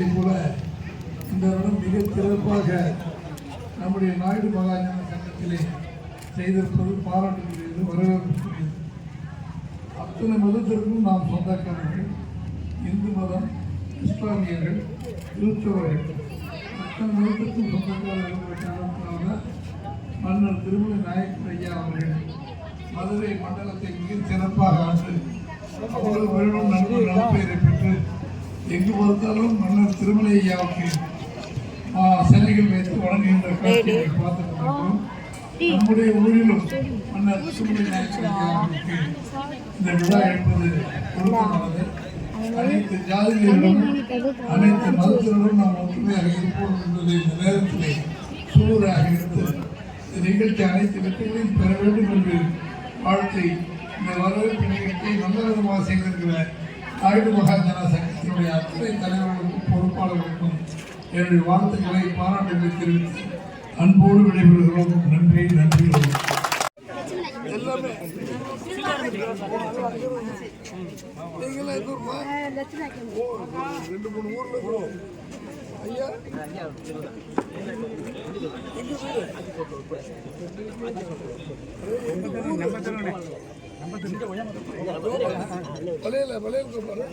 இந்த வருடம் மிக சிறப்பாக நம்முடைய நாயுடு மகாஜன சங்கத்திலே செய்திருப்பது பாராட்டுக்குரியது வரவேற்புக்குரியது அத்தனை மதத்திற்கும் நாம் சொந்தக்காரர்கள் இந்து மதம் இஸ்லாமியர்கள் கிறிஸ்தவர்கள். அத்தனை மதத்திற்கும் சொந்தக்காரர்கள் காரணத்தினால்தான் மன்னர் திருமண நாயக்கர் ஐயா அவர்கள் மதுரை மண்டலத்தை மிக சிறப்பாக ஆண்டு அவ்வளவு வருடம் நன்கு எங்கு பார்த்தாலும் மன்னர் திருமலை ஐயாவுக்கு ஆ, சிலைகள் வைத்து வணங்குகின்ற காட்சியை பார்த்துட்டு இருக்கிறோம். நம்முடைய ஊரிலும் மன்னர் திருமலை நாயக்கர் ஐயா அவர்களுக்கு இந்த விழா எடுப்பது பொருத்தமானது. அனைத்து ஜாதிகளிலும் அனைத்து மதத்தினரும் நாம் ஒற்றுமையாக இருப்போம் என்பதை இந்த நேரத்திலே சூழலாக இருந்து இந்த நிகழ்ச்சி அனைத்து வெற்றிகளையும் பெற வேண்டும் என்று வாழ்த்தை இந்த வரவேற்பு நிகழ்ச்சியை நல்ல விதமாக செய்திருக்கிற நாயுடு மகாஜன சங்கத்தினுடைய அத்தனை தலைவர்களுக்கும் பொறுப்பாளர்களுக்கும் என்னுடைய வாழ்த்துக்களை பாராட்டுகளை தெரிவித்து அன்போடு விடைபெறுகிறோம். நன்றி நன்றி. எல்லாமே. ரெண்டு மூணு ஊர்ல ஐயா? நம்ம வீடு? வளையல வளையல் பாரு